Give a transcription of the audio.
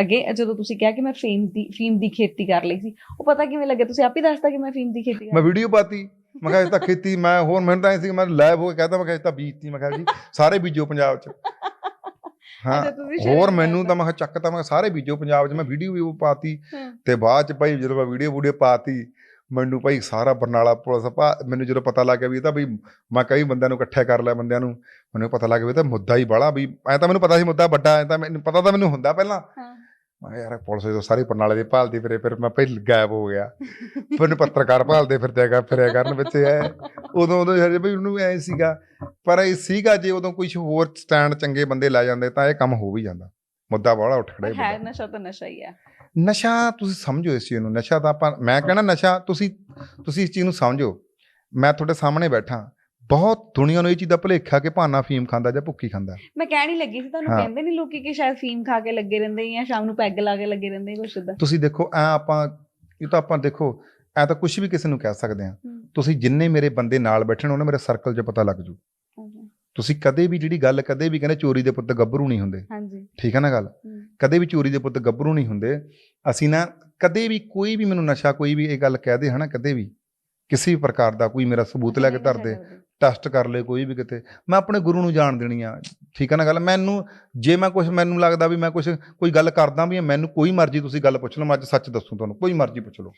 ਅੱਗੇ ਜਦੋਂ ਤੁਸੀਂ ਕਿਹਾ ਕਿ ਮੈਂ ਫੇਮ ਦੀ ਫੀਮ ਦੀ ਖੇਤੀ ਕਰ ਲਈ ਸੀ ਉਹ ਪਤਾ ਕਿਵੇਂ ਲੱਗਿਆ ਤੁਸੀਂ ਆਪ ਹੀ ਦੱਸਤਾ ਕਿ ਮੈਂ ਫੀਮ ਦੀ ਖੇਤੀ ਕਰ ਮੈਂ ਵੀਡੀਓ ਪਾਤੀ ਮੈਂ ਕਿਹਾ ਇਹ ਤਾਂ ਖੇਤੀ ਮੈਂ ਹੋਰ ਮੈਨੂੰ ਤਾਂ ਐਂ ਸੀ ਮੈਂ ਲਾਈਵ ਹੋ ਕੇ ਕਹਤਾ ਮੈਂ ਕਿਹਾ ਇਹ ਤਾਂ ਬੀਜਤੀ ਮੈਂ ਕਿਹਾ ਜੀ ਸਾਰੇ ਬੀਜੋ ਪੰਜਾਬ 'ਚ ਹਾਂ ਹੋਰ ਮੈਨੂੰ ਤਾਂ। ਮੈਂ ਕਿਹਾ ਚੱਕ ਤਾਂ ਮੈਂ ਸਾਰੇ ਬੀਜੋ ਪੰਜਾਬ 'ਚ ਮੈਂ ਵੀਡੀਓ ਵੀ ਪਾਤੀ। ਤੇ ਬਾਅਦ 'ਚ ਭਾਈ ਜਦੋਂ ਮੈਂ ਵੀਡੀਓ ਵੀਡੀਓ ਪਾਤੀ ਮੈਨੂੰ ਭਾਈ ਸਾਰਾ ਬਰਨਾਲਾ ਪੁਲਿਸ ਭਾ ਮੈਨੂੰ ਜਦੋਂ ਪਤਾ ਲੱਗ ਗਿਆ ਵੀ ਇਹ ਤਾਂ ਵੀ ਮੈਂ ਕਈ ਬੰਦਿਆਂ ਨੂੰ ਇਕੱਠੇ ਕਰ ਲਿਆ ਬੰਦਿਆਂ ਨੂੰ ਮੈਨੂੰ ਪਤਾ ਲੱਗ ਗਿਆ ਤਾਂ ਮੁੱਦਾ ਹੀ ਬੜਾ ਵੀ ਐ ਤਾਂ ਮੈਨੂੰ ਪਤਾ ਸੀ ਮੁੱਦਾ ਵੱਡਾ ਐ ਤਾਂ ਮੈਨੂੰ ਪਤਾ ਤਾਂ ਮੈਨੂੰ ਹੁੰਦਾ ਪਹਿਲਾਂ। ਮੈਂ ਕਿਹਾ ਯਾਰ ਪੁਲਿਸ ਜਦੋਂ ਸਾਰੀ ਬਰਨਾਲੇ ਦੇ ਭਾਲਦੀ ਫਿਰੇ ਫਿਰ ਮੈਂ ਪਹਿਲ ਗਾਇਬ ਹੋ ਗਿਆ। ਫਿਰ ਪੱਤਰਕਾਰ ਭਾਲਦੇ ਫਿਰਦੇ ਕਰ ਫਿਰਿਆ ਕਰਨ ਵਿੱਚ ਐ ਉਦੋਂ ਉਦੋਂ ਹਜੇ ਵੀ ਉਹਨੂੰ ਐ ਸੀਗਾ। ਪਰ ਇਹ ਸੀਗਾ ਜੇ ਉਦੋਂ ਕੁਝ ਹੋਰ ਸਟੈਂਡ ਚੰਗੇ ਬੰਦੇ ਲੈ ਜਾਂਦੇ ਤਾਂ ਇਹ ਕੰਮ ਹੋ ਵੀ ਜਾਂਦਾ। ਮੁੱਦਾ ਬੜਾ ਉੱਠ ਖੜਾ ਹੀ। ਨਸ਼ਾ ਤਾਂ ਨਸ਼ਾ ਹੀ ਹੈ। ਨਸ਼ਾ ਤੁਸੀਂ ਸਮਝੋ ਇਸ ਚੀਜ਼ ਨੂੰ। ਨਸ਼ਾ ਤਾਂ ਆਪਾਂ ਮੈਂ ਕਹਿਣਾ ਨਸ਼ਾ ਤੁਸੀਂ ਤੁਸੀਂ ਇਸ ਚੀਜ਼ ਨੂੰ ਸਮਝੋ। ਮੈਂ ਤੁਹਾਡੇ ਸਾਹਮਣੇ ਬੈਠਾ। ਬਹੁਤ ਦੁਨੀਆ ਨੂੰ ਇਹ ਚੀਜ਼ ਦਾ ਭੁਲੇਖਾ ਕਿ ਭਾਨਾ ਫੀਮ ਖਾਂਦਾ ਜਾਂ ਭੁੱਕੀ ਖਾਂਦਾ। ਮੈਂ ਕਹਿਣ ਹੀ ਲੱਗੀ ਸੀ ਤੁਹਾਨੂੰ। ਕਹਿੰਦੇ ਨਹੀਂ ਲੋਕੀ ਕਿ ਸ਼ਾਇਦ ਫੀਮ ਖਾ ਕੇ ਲੱਗੇ ਰਹਿੰਦੇ ਜਾਂ ਸ਼ਾਮ ਨੂੰ ਪੈਗ ਲਾ ਕੇ ਲੱਗੇ ਰਹਿੰਦੇ ਕੁਛ ਇਦਾਂ ਤੁਸੀਂ ਦੇਖੋ ਐ ਆਪਾਂ ਇਹ ਤਾਂ ਆਪਾਂ ਦੇਖੋ ਐ ਤਾਂ ਕੁਝ ਵੀ ਕਿਸੇ ਨੂੰ ਕਹਿ ਸਕਦੇ ਆ ਤੁਸੀਂ ਜਿੰਨੇ ਮੇਰੇ ਬੰਦੇ ਨਾਲ ਬੈਠਣ ਉਹਨੇ ਮੇਰੇ ਸਰਕਲ 'ਚ ਪਤਾ ਲੱਗ ਜੂ। ਤੁਸੀਂ ਕਦੇ ਵੀ ਜਿਹੜੀ ਗੱਲ ਕਦੇ ਵੀ ਕਹਿੰਦੇ ਚੋਰੀ ਦੇ ਪੁੱਤ ਗੱਭਰੂ ਨਹੀਂ ਹੁੰਦੇ। ਹਾਂਜੀ। ਠੀਕ ਹੈ ਨਾ ਗੱਲ। ਕਦੇ ਵੀ ਚੋਰੀ ਦੇ ਪੁੱਤ ਗੱਭਰੂ ਨਹੀਂ ਹੁੰਦੇ। ਅਸੀਂ ਨਾ ਕਦੇ ਵੀ ਕੋਈ ਵੀ ਮੈਨੂੰ ਨਸ਼ਾ ਕੋਈ ਵੀ ਇਹ ਗੱਲ ਕਹਿ ਦੇ ਹਨਾ ਕਦੇ ਵੀ। ਕਿਸੇ ਵੀ ਪ੍ਰਕਾਰ ਦਾ ਕੋਈ ਮੇਰਾ ਸਬੂਤ ਲੈ ਕੇ ਧਰ ਦੇ ਟੈਸਟ ਕਰ ਲੈ ਕੋਈ ਵੀ ਕਿਤੇ। ਮੈਂ ਆਪਣੇ ਗੁਰੂ ਨੂੰ ਜਾਣ ਦੇਣੀ ਆ। ਠੀਕ ਹੈ ਨਾ ਗੱਲ? ਮੈਨੂੰ ਜੇ ਮੈਂ ਕੁਝ ਮੈਨੂੰ ਲੱਗਦਾ ਵੀ ਮੈਂ ਕੁਝ ਕੋਈ ਗੱਲ ਕਰਦਾ ਵੀ ਮੈਨੂੰ ਕੋਈ ਮਰਜ਼ੀ ਤੁਸੀਂ ਗੱਲ ਪੁੱਛ ਲਓ ਮੈਂ ਅੱਜ ਸੱਚ ਦੱਸੂ ਤੁਹਾਨੂੰ ਕੋਈ ਮਰਜ਼ੀ ਪੁੱਛ ਲਓ।